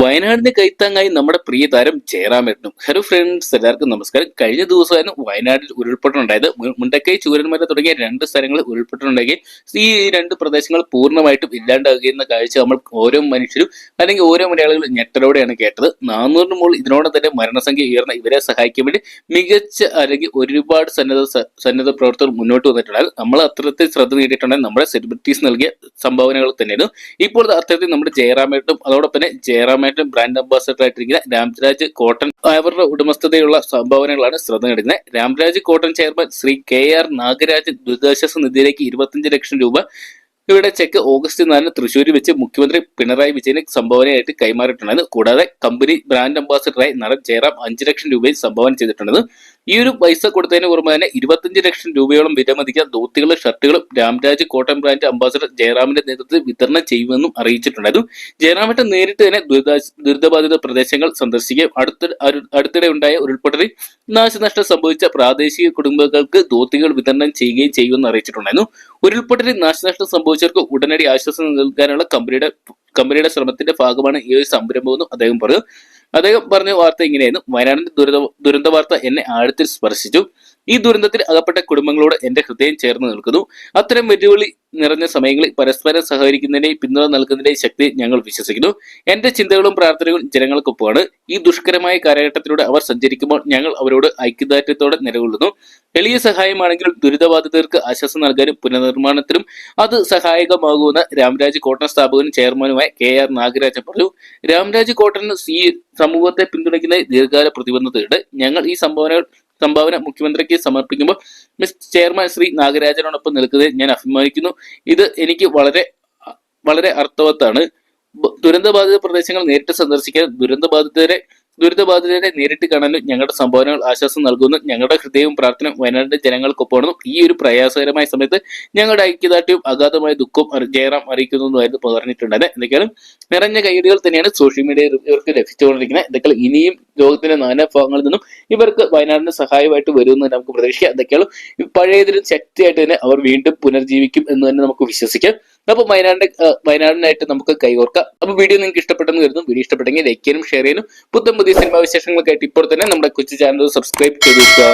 വയനാടിന്റെ കൈത്താങ്ങായി നമ്മുടെ പ്രിയ താരം ജയറാമേട്ടനും ഹലോ ഫ്രണ്ട്സ് എല്ലാവർക്കും നമസ്കാരം. കഴിഞ്ഞ ദിവസമായിരുന്നു വയനാട്ടിൽ ഉരുൾപൊട്ടലുണ്ടായത് മുണ്ടക്കൈ ചൂരന്മല തുടങ്ങിയ രണ്ട് സ്ഥലങ്ങളിൽ ഉരുൾപൊട്ടലുണ്ടായി ഈ രണ്ട് പ്രദേശങ്ങൾ പൂർണമായിട്ടും ഇല്ലാണ്ടാകുന്ന കാഴ്ച നമ്മൾ ഓരോ മനുഷ്യരും അല്ലെങ്കിൽ ഓരോ മലയാളികളും ഞെട്ടലോടെയാണ് കേട്ടത്. നാനൂറിന് മുകളിൽ ഇതിനോടെ തന്നെ മരണസംഖ്യ ഉയർന്ന ഇവരെ സഹായിക്കാൻ വേണ്ടി മികച്ച അല്ലെങ്കിൽ ഒരുപാട് സന്നദ്ധ സന്നദ്ധ പ്രവർത്തകർ മുന്നോട്ട് വന്നിട്ടുണ്ടായിരുന്നു. നമ്മൾ അത്തരത്തിൽ ശ്രദ്ധ നേടിയിട്ടുണ്ടെങ്കിൽ നമ്മുടെ സെലിബ്രിറ്റീസ് നൽകിയ സംഭാവനകൾ തന്നെയായിരുന്നു. ഇപ്പോൾ അത്തരത്തിൽ നമ്മുടെ ജയറാമേട്ടും അതോടൊപ്പം തന്നെ ജയറാമേട്ടും ബ്രാൻഡ് അംബാസഡർ ആയിട്ടിരിക്കുന്ന രാംരാജ് കോട്ടൺ അവരുടെ ഉടമസ്ഥതയുള്ള സംഭാവനകളാണ് ശ്രദ്ധ നേടുന്നത്. Ramraj cotton chairman Shri K R Nagarajan ദുരിതാശ്വാസ നിധിയിലേക്ക് ഇരുപത്തിയഞ്ച് ലക്ഷം രൂപ ഇവരുടെ ചെക്ക് ഓഗസ്റ്റ് നാലിന് തൃശ്ശൂരിൽ വെച്ച് മുഖ്യമന്ത്രി പിണറായി വിജയന് സംഭാവനയായിട്ട് കൈമാറിയിട്ടുണ്ടായിരുന്നു കൂടാതെ കമ്പനി ബ്രാൻഡ് അംബാസിഡറായി നടൻ ജയറാം അഞ്ച് ലക്ഷം രൂപയും സംഭാവന ചെയ്തിട്ടുണ്ടെന്ന്. ഈ ഒരു പൈസ കൊടുത്തതിന് പുറമെ തന്നെ ഇരുപത്തിയഞ്ച് ലക്ഷം രൂപയോളം വിലമതിക്കാൻ ധോത്തികളും ഷർട്ടുകളും രാംരാജ് കോട്ടൺ ബ്രാൻഡ് അംബാസിഡർ ജയറാമിന്റെ നേതൃത്വത്തിൽ വിതരണം ചെയ്യുമെന്നും അറിയിച്ചിട്ടുണ്ടായിരുന്നു. ജയറാമിന്റെ നേരിട്ട് തന്നെ ദുരിതബാധിത പ്രദേശങ്ങൾ സന്ദർശിക്കുകയും അടുത്ത അടുത്തിടെ ഉണ്ടായ ഉരുൾപൊട്ടലിൽ നാശനഷ്ടം സംഭവിച്ച പ്രാദേശിക കുടുംബങ്ങൾക്ക് ധോത്തികൾ വിതരണം ചെയ്യുകയും ചെയ്യുമെന്ന് അറിയിച്ചിട്ടുണ്ടായിരുന്നു. ഉരുൾപൊട്ടലിൽ നാശനഷ്ടം സംഭവിച്ചവർക്ക് ഉടനടി ആശ്വാസം നൽകാനുള്ള കമ്പനിയുടെ കമ്പനിയുടെ ശ്രമത്തിന്റെ ഭാഗമാണ് ഈ ഒരു സംരംഭമെന്നും അദ്ദേഹം പറഞ്ഞു. അദ്ദേഹം പറഞ്ഞ വാർത്ത ഇങ്ങനെയായിരുന്നു. വയനാടിന്റെ ദുരിത ദുരന്ത വാർത്ത എന്നെ ആഴത്തിൽ സ്പർശിച്ചു. ഈ ദുരന്തത്തിൽ അകപ്പെട്ട കുടുംബങ്ങളോട് എന്റെ ഹൃദയം ചേർന്ന് നിൽക്കുന്നു. അത്തരം വെല്ലുവിളി നിറഞ്ഞ സമയങ്ങളിൽ പരസ്പരം സഹകരിക്കുന്നതിന്റെയും പിന്തുണ നൽകുന്നതിന്റെയും ശക്തി ഞങ്ങൾ വിശ്വസിക്കുന്നു. എന്റെ ചിന്തകളും പ്രാർത്ഥനകളും ജനങ്ങൾക്കൊപ്പമാണ്. ഈ ദുഷ്കരമായ കാലഘട്ടത്തിലൂടെ അവർ സഞ്ചരിക്കുമ്പോൾ ഞങ്ങൾ അവരോട് ഐക്യദാർഢ്യത്തോടെ നിലകൊള്ളുന്നു. എളിയ സഹായമാണെങ്കിലും ദുരിതബാധിതർക്ക് ആശ്വാസം നൽകാനും പുനർനിർമ്മാണത്തിനും അത് സഹായകമാകുമെന്ന് രാംരാജ് കോട്ടൺ സ്ഥാപകനും ചെയർമാനുമായ കെ ആർ നാഗരാജൻ പറഞ്ഞു. രാംരാജ് കോട്ടന് സി സമൂഹത്തെ പിന്തുണയ്ക്കുന്ന ദീർഘകാല പ്രതിബദ്ധതയുണ്ട്. ഞങ്ങൾ ഈ സംഭാവനകൾ സംഭാവന മുഖ്യമന്ത്രിക്ക് സമർപ്പിക്കുമ്പോൾ മിസ് ചെയർമാൻ ശ്രീ നാഗരാജനോടൊപ്പം നിൽക്കുന്നത് ഞാൻ അഭിമാനിക്കുന്നു. ഇത് എനിക്ക് വളരെ വളരെ അർത്ഥവത്താണ്. ദുരന്തബാധിത പ്രദേശങ്ങൾ നേരിട്ട് സന്ദർശിക്കാൻ ദുരന്തബാധിതരെ ദുരിതബാധിതരെ നേരിട്ട് കാണാനും ഞങ്ങളുടെ സംഭാവനകൾ ആശ്വാസം നൽകുന്നു. ഞങ്ങളുടെ ഹൃദയവും പ്രാർത്ഥനയും വയനാടിന്റെ ജനങ്ങൾക്കൊപ്പമാണെന്നും ഈ ഒരു പ്രയാസകരമായ സമയത്ത് ഞങ്ങളുടെ ഐക്യദാർഢ്യവും അഗാധമായ ദുഃഖവും ജയറാം അറിയിക്കുന്നതുമായിരുന്നു പറഞ്ഞിട്ടുണ്ടായത് എന്തൊക്കെയാണ് നിറഞ്ഞ കൈയടികൾ തന്നെയാണ് സോഷ്യൽ മീഡിയ ഇവർക്ക് ലഭിച്ചുകൊണ്ടിരിക്കുന്നത്. എന്തൊക്കെയാണ് ഇനിയും ലോകത്തിന്റെ നാനാ ഭാഗങ്ങളിൽ നിന്നും ഇവർക്ക് വയനാടിന് സഹായമായിട്ട് വരുമെന്ന് നമുക്ക് പ്രതീക്ഷിക്കാം. എന്തൊക്കെയാണ് പഴയതിലും ശക്തിയായിട്ട് തന്നെ അവർ വീണ്ടും പുനർജീവിക്കും എന്ന് തന്നെ നമുക്ക് വിശ്വസിക്കാം. അപ്പൊ വയനാടിന്റെ വയനാടിനായിട്ട് നമുക്ക് കൈകോർക്കാം. അപ്പൊ വീഡിയോ നിങ്ങൾക്ക് ഇഷ്ടപ്പെട്ടെന്ന് കരുതുന്നു. വീഡിയോ ഇഷ്ടപ്പെട്ടെങ്കിൽ ലൈക്ക് ചെയ്യാനും ഷെയർ ചെയ്യാനും. പുതിയ പുതിയ സിനിമാ വിശേഷങ്ങൾക്കായിട്ട് ഇപ്പോൾ തന്നെ നമ്മുടെ കൊച്ചു ചാനൽ സബ്സ്ക്രൈബ് ചെയ്ത് വെക്കുക.